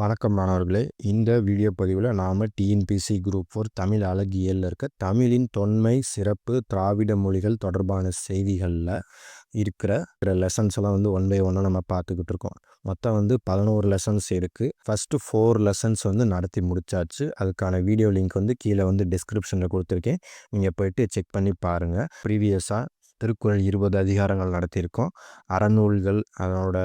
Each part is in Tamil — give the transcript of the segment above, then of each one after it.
வணக்கம் மாணவர்களே. இந்த வீடியோ பதிவில் நாம் டிஎன்பிசி குரூப் ஃபோர் தமிழ் அழகியலில் இருக்க தமிழின் தொன்மை சிறப்பு திராவிட மொழிகள் தொடர்பான செய்திகளில் இருக்கிற லெசன்ஸ் எல்லாம் வந்து ஒன் பை ஒன்னாக நம்ம பார்த்துக்கிட்டு இருக்கோம். மொத்தம் வந்து பதினோரு லெசன்ஸ் இருக்குது ஃபஸ்ட்டு ஃபோர் லெசன்ஸ் வந்து நடத்தி முடிச்சாச்சு. அதுக்கான வீடியோ லிங்க் வந்து கீழே வந்து டிஸ்கிரிப்ஷனில் கொடுத்துருக்கேன். நீங்கள் போயிட்டு செக் பண்ணி பாருங்கள் ப்ரீவியஸாக திருக்குறள் இருபது அதிகாரங்கள் நடத்தியிருக்கோம். அறநூல்கள் அதனோட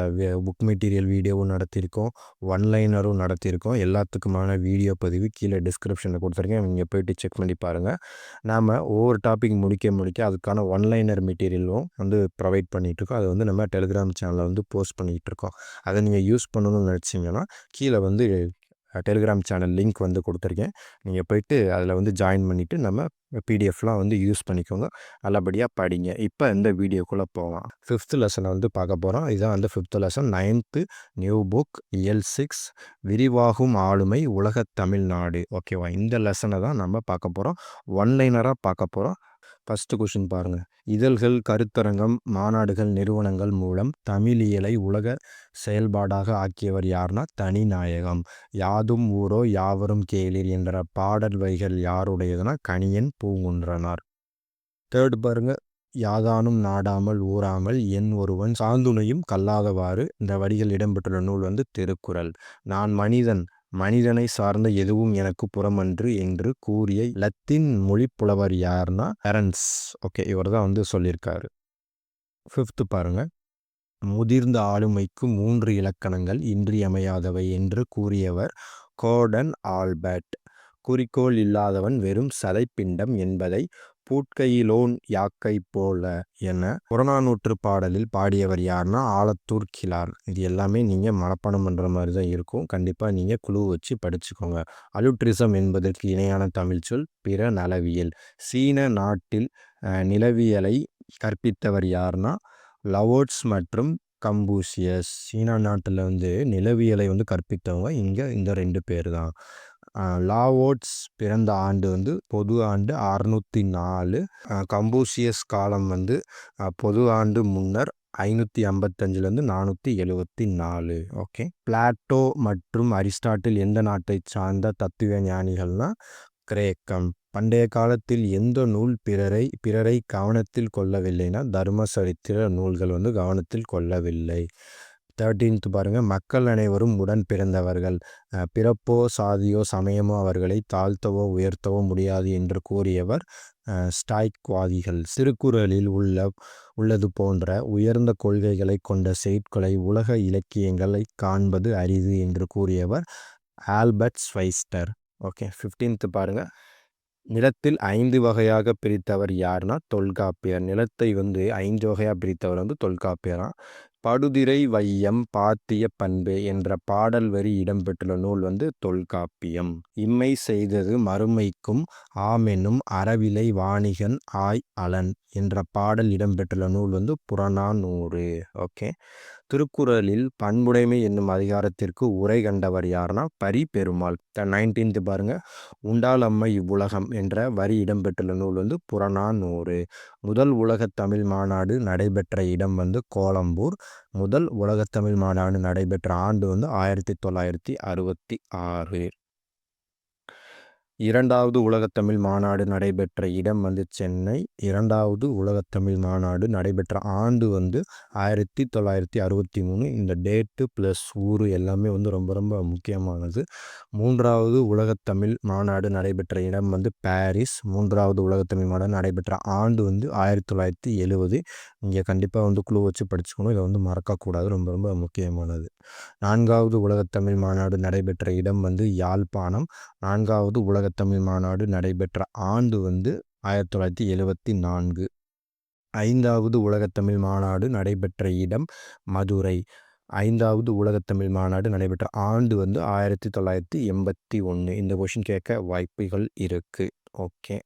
புக் மெட்டீரியல் வீடியோவும் நடத்தியிருக்கோம். ஒன்லைனரும் நடத்தியிருக்கோம். எல்லாத்துக்குமான வீடியோ பதிவு கீழே டிஸ்கிரிப்ஷனில் கொடுத்துருக்கேன். நீங்கள் போய்ட்டு செக் பண்ணி பாருங்கள் நாம் ஒவ்வொரு டாபிக் முடிக்க முடிக்க அதுக்கான ஒன்லைனர் மெட்டீரியலும் வந்து ப்ரொவைட் பண்ணிகிட்ருக்கோம் அதை வந்து நம்ம டெலிகிராம் சேனலில் வந்து போஸ்ட் பண்ணிகிட்ருக்கோம் அதை நீங்கள் யூஸ் பண்ணணும்னு நினச்சிங்கன்னா கீழே வந்து டெலிகிராம் சேனல் லிங்க் வந்து கொடுத்துருக்கேன். நீங்கள் போயிட்டு அதில் வந்து ஜாயின் பண்ணிவிட்டு நம்ம பிடிஎஃப்லாம் வந்து யூஸ் பண்ணிக்கோங்க. நல்லபடியாக படிங்க. இப்போ இந்த வீடியோக்குள்ளே போகலாம் ஃபிஃப்த் லெசனை வந்து பார்க்க போகிறோம் இதுதான் வந்து fifth lesson ninth new book இயல் சிக்ஸ் விரிவாகும் ஆளுமை உலக தமிழ்நாடு. ஓகேவா இந்த லெசனை தான் நம்ம பார்க்க போகிறோம் ஒன்லைனராக பார்க்க போகிறோம் ஃபஸ்ட்டு கொஷின் பாருங்கள் இதழ்கள் கருத்தரங்கம் மாநாடுகள் நிறுவனங்கள் மூலம் தமிழியலை உலக செயல்பாடாக ஆக்கியவர் யார்னா தனிநாயகம் யாதும் ஊரோ யாவரும் கேளிர் என்ற பாடல் வரிகள் யாருடையதுனா கணியன் பூங்குன்றனார். தேர்ட் பாருங்க. யாதானும் நாடாமல் ஊறாமல் என் ஒருவன் சாந்துணையும் கல்லாதவாறு இந்த வரிகள் இடம்பெற்றுள்ள நூல் வந்து திருக்குறள். நான் மனிதன் மனிதனை சார்ந்த எதுவும் எனக்கு புறமன்று என்று கூறிய லத்தீன் மொழி புலவர் யார்னா ஹெரன்ஸ். ஓகே இவர் தான் வந்து சொல்லியிருக்காரு. ஃபிஃப்த்து பாருங்க. முதிர்ந்த ஆளுமைக்கு மூன்று இலக்கணங்கள் இன்றியமையாதவை என்று கூறியவர் கோடன் ஆல்பர்ட். குறிக்கோள் இல்லாதவன் வெறும் சதைப்பிண்டம் என்பதை பூட்கையிலோன் யாக்கை போல என புறநானூற்று பாடலில் பாடியவர் யாருன்னா ஆலத்தூர் கிலார் இது எல்லாமே நீங்கள் மனப்பாடம் பண்ணுற மாதிரி தான் இருக்கும். கண்டிப்பாக நீங்கள் குழு வச்சு படிச்சுக்கோங்க. அலுட்ரிசம் என்பதற்கு இணையான தமிழ் சொல் பிற நலவியல். சீன நாட்டில் நிலவியலை கற்பித்தவர் யாருன்னா லவோட்ஸ் மற்றும் கம்பூசியஸ். சீனா நாட்டில் வந்து நிலவியலை வந்து கற்பித்தவங்க இங்கே இந்த ரெண்டு பேர் தான் லாவோட்ஸ் பிறந்த ஆண்டு வந்து பொது ஆண்டு அறுநூற்றி நாலு. கம்பூசியஸ் காலம் வந்து பொது ஆண்டு முன்னர் ஐநூற்றி ஐம்பத்தஞ்சிலேருந்து நானூற்றி எழுவத்தி நாலு. ஓகே. பிளாட்டோ மற்றும் அரிஸ்டாட்டில் எந்த நாட்டை சார்ந்த தத்துவ ஞானிகள்னால் கிரேக்கம். பண்டைய காலத்தில் எந்த நூல் பிறரை பிறரை கவனத்தில் கொள்ளவில்லைன்னா தர்ம சரித்திர நூல்கள் வந்து கவனத்தில் கொள்ளவில்லை. தேர்ட்டீன்த் பாருங்கள் மக்கள் அனைவரும் உடன் பிறந்தவர்கள். பிறப்போ சாதியோ சமயமோ அவர்களை தாழ்த்தவோ உயர்த்தவோ முடியாது என்று கூறியவர் ஸ்டாய்க்வாதிகள். சிறுகுறளில் உள்ள உள்ளது போன்ற உயர்ந்த கொள்கைகளை கொண்ட செயற்களை உலக இலக்கியங்களை காண்பது அரிது என்று கூறியவர் ஆல்பர்ட் ஸ்வைஸ்டர். ஓகே ஃபிஃப்டீன்த்து பாருங்கள் நிலத்தில் ஐந்து வகையாக பிரித்தவர் யாருன்னா தொல்காப்பியர். நிலத்தை வந்து ஐந்து வகையாக பிரித்தவர் வந்து தொல்காப்பியரான் படுதிரை வையம் பாத்திய பண்பு என்ற பாடல் வரி இடம்பெற்றுள்ள நூல் வந்து தொல்காப்பியம். இம்மை செய்தது மறுமைக்கும் ஆமெனும் அறவிலை வாணிகன் ஆய் அலன் என்ற பாடல் இடம்பெற்றுள்ள நூல் வந்து புறநானூறு. ஓகே. திருக்குறளில் பண்புடைமை என்னும் அதிகாரத்திற்கு உரை கண்டவர் யாருன்னா பரி பெருமாள் நைன்டீன்த் பாருங்க. உண்டால் அம்மை இவ்வுலகம் என்ற வரி இடம்பெற்றுள்ள நூல் வந்து புறநானூறு. முதல் உலகத் தமிழ் மாநாடு நடைபெற்ற இடம் வந்து கோலம்பூர். முதல் உலகத்தமிழ் மாநாடு நடைபெற்ற ஆண்டு வந்து ஆயிரத்தி தொள்ளாயிரத்தி அறுபத்தி ஆறு. இரண்டாவது உலகத்தமிழ் மாநாடு நடைபெற்ற இடம் வந்து சென்னை. இரண்டாவது உலகத்தமிழ் மாநாடு நடைபெற்ற ஆண்டு வந்து ஆயிரத்தி தொள்ளாயிரத்தி அறுபத்தி மூணு. இந்த டேட்டு ப்ளஸ் ஊர் எல்லாமே வந்து ரொம்ப ரொம்ப முக்கியமானது. மூன்றாவது உலகத்தமிழ் மாநாடு நடைபெற்ற இடம் வந்து பாரிஸ். மூன்றாவது உலகத்தமிழ் மாநாடு நடைபெற்ற ஆண்டு வந்து ஆயிரத்தி தொள்ளாயிரத்தி எழுபது. இங்கே கண்டிப்பாக வந்து குழு வச்சு படிச்சுக்கணும். இதை வந்து மறக்கக்கூடாது. ரொம்ப ரொம்ப முக்கியமானது. நான்காவது உலகத்தமிழ் மாநாடு நடைபெற்ற இடம் வந்து யாழ்ப்பாணம். நான்காவது உலக உலகத்தமிழ் மாநாடு நடைபெற்ற ஆண்டு வந்து ஆயிரத்தி தொள்ளாயிரத்தி எழுபத்தி நான்கு. ஐந்தாவது உலகத்தமிழ் மாநாடு நடைபெற்ற இடம் மதுரை. ஐந்தாவது உலகத்தமிழ் மாநாடு நடைபெற்ற ஆண்டு வந்து ஆயிரத்தி தொள்ளாயிரத்தி எண்பத்தி ஒன்று இந்த கொஷின் கேட்க வாய்ப்புகள் இருக்குது ஓகே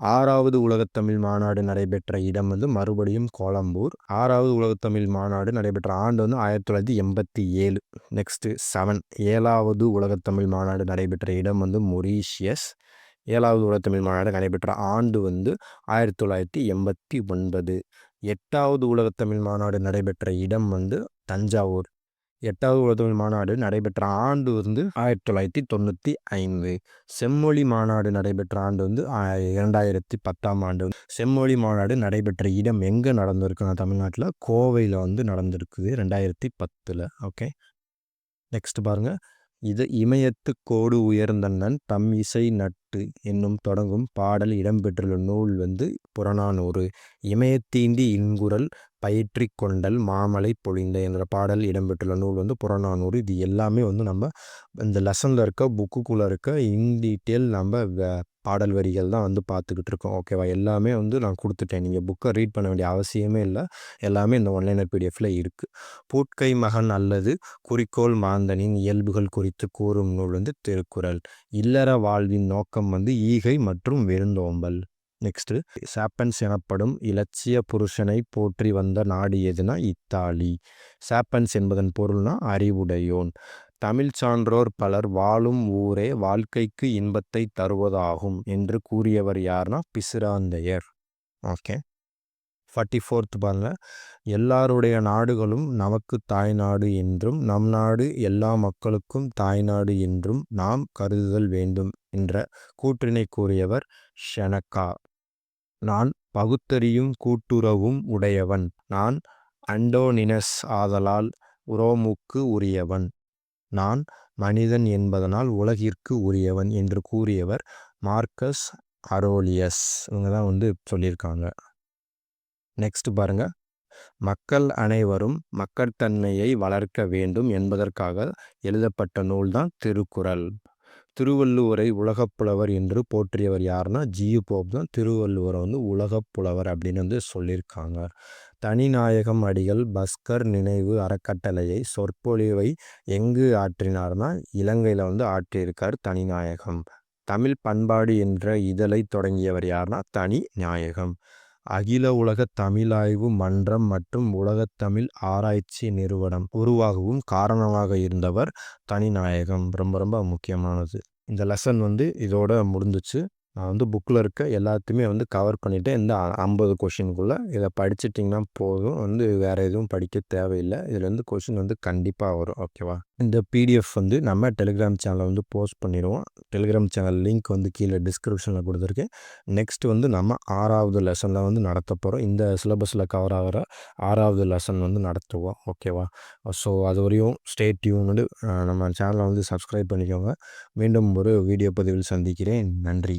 ஆறாவது உலகத்தமிழ் மாநாடு நடைபெற்ற இடம் வந்து மறுபடியும் கோலம்பூர். ஆறாவது உலகத்தமிழ் மாநாடு நடைபெற்ற ஆண்டு வந்து ஆயிரத்தி தொள்ளாயிரத்தி எண்பத்தி ஏழு. நெக்ஸ்ட்டு செவன் ஏழாவது உலகத்தமிழ் மாநாடு நடைபெற்ற இடம் வந்து மொரீஷியஸ். ஏழாவது உலகத்தமிழ் மாநாடு நடைபெற்ற ஆண்டு வந்து ஆயிரத்தி தொள்ளாயிரத்தி எண்பத்தி ஒன்பது. எட்டாவது உலகத்தமிழ் மாநாடு நடைபெற்ற இடம் வந்து தஞ்சாவூர். எட்டாவது உலகத்தமிழ் மாநாடு நடைபெற்ற ஆண்டு வந்து ஆயிரத்தி தொள்ளாயிரத்தி தொண்ணூற்றி ஐந்து. செம்மொழி மாநாடு நடைபெற்ற ஆண்டு வந்து இரண்டாயிரத்தி பத்தாம் ஆண்டு. செம்மொழி மாநாடு நடைபெற்ற இடம் எங்கே நடந்திருக்குன்னா தமிழ்நாட்டில் கோவையில் வந்து நடந்திருக்குது ரெண்டாயிரத்தி பத்தில். ஓகே? நெக்ஸ்ட் பாருங்கள் இது இமயத்து கோடு உயர்ந்தண்ணன் தம் இசை நட்டு என்னும் தொடங்கும் பாடல் இடம்பெற்றுள்ள நூல் வந்து புறநானூறு. இமயத்தீண்டி இன்குரல் பயிற்றிக் கொண்டல் மாமலை பொழிந்த என்ற பாடல் இடம்பெற்றுள்ள நூல் வந்து புறநானூறு. இது எல்லாமே வந்து நம்ம இந்த லெசனில் இருக்க புக்குக்குள்ளே இருக்க இன் டீட்டெயில் நம்ம பாடல் வரிகள் தான் வந்து பார்த்துக்கிட்டு இருக்கோம். ஓகேவா? எல்லாமே வந்து நான் கொடுத்துட்டேன். நீங்கள் புக்கை ரீட் பண்ண வேண்டிய அவசியமே இல்லை. எல்லாமே இந்த ஒன்லைனர் பிடிஎஃப்பில் இருக்குது பூட்கை மகன் அல்லது குறிக்கோள் மாந்தனின் இயல்புகள் குறித்து கூறும் நூல் வந்து திருக்குறள். இல்லற வாழ்வின் நோக்கம் வந்து ஈகை மற்றும் விருந்தோம்பல் நெக்ஸ்ட்டு சாப்பன்ஸ் எனப்படும் இலட்சிய புருஷனை போற்றி வந்த நாடு எதுனா இத்தாலி. சாப்பன்ஸ் என்பதன் பொருள்னா அறிவுடையோன். தமிழ் சான்றோர் பலர் வாழும் ஊரே வாழ்க்கைக்கு இன்பத்தை தருவதாகும் என்று கூறியவர் யார்னா பிசிராந்தையர். ஓகே ஃபார்ட்டி ஃபோர்த் பாருங்க எல்லாருடைய நாடுகளும் நமக்கு தாய்நாடு என்றும் நம் நாடு எல்லா மக்களுக்கும் தாய்நாடு என்றும் நாம் கருதுதல் வேண்டும் என்ற கூற்றினை கூறியவர் ஷெனக்கா நான் பகுத்தறியும் கூட்டுறவும் உடையவன். நான் அண்டோனினஸ் ஆதலால் உரோமுக்கு உரியவன். நான் மனிதன் என்பதனால் உலகிற்கு உரியவன் என்று கூறியவர் மார்க்கஸ் அரோலியஸ். இவங்க தான் வந்து சொல்லியிருக்காங்க. நெக்ஸ்ட் பாருங்க. மக்கள் அனைவரும் மக்கட்தன்மையை வளர்க்க வேண்டும் என்பதற்காக எழுதப்பட்ட நூல்தான் திருக்குறள். திருவள்ளுவரை உலகப்புலவர் என்று போற்றியவர் யாருன்னா ஜியு போப் தான். திருவள்ளுவரை வந்து உலகப்புலவர் அப்படின்னு வந்து சொல்லியிருக்காங்க. தனிநாயகம் அடிகள் பஸ்கர் நினைவு அறக்கட்டளையை சொற்பொழிவை எங்கு ஆற்றினார்னா இலங்கையில் வந்து ஆற்றியிருக்கார் தனிநாயகம். தமிழ் பண்பாடு என்ற இதழை தொடங்கியவர் யார்னா தனி நாயகம் அகில உலக தமிழாய்வு மன்றம் மற்றும் உலகத்தமிழ் ஆராய்ச்சி நிறுவனம் உருவாகவும் காரணமாக இருந்தவர் தனிநாயகம் ரொம்ப ரொம்ப முக்கியமானது. இந்த லெசன் வந்து இதோட முடிஞ்சிச்சு. நான் வந்து புக்கில் இருக்க எல்லாத்தையுமே வந்து கவர் பண்ணிவிட்டேன் இந்த ஐம்பது கொஷினுக்குள்ளே இதை படிச்சிட்டிங்கன்னா போதும். வந்து வேறு எதுவும் படிக்க தேவையில்லை. இதில் வந்து கொஷின் வந்து கண்டிப்பாக வரும். ஓகேவா இந்த பிடிஎஃப் வந்து நம்ம டெலிகிராம் சேனலில் வந்து போஸ்ட் பண்ணிடுவோம். டெலிகிராம் சேனல் லிங்க் வந்து கீழே டிஸ்கிரிப்ஷனில் கொடுத்துருக்கேன். நெக்ஸ்ட் வந்து நம்ம ஆறாவது லெசனில் வந்து நடத்த போகிறோம் இந்த சிலபஸில் கவர் ஆகிற ஆறாவது லெசன் வந்து நடத்துவோம். ஓகேவா ஸோ அது வரையும் ஸ்டே டியூன் நம்ம சேனலை வந்து சப்ஸ்கிரைப் பண்ணிக்கோங்க. மீண்டும் ஒரு வீடியோ பதிவில் சந்திக்கிறேன். நன்றி.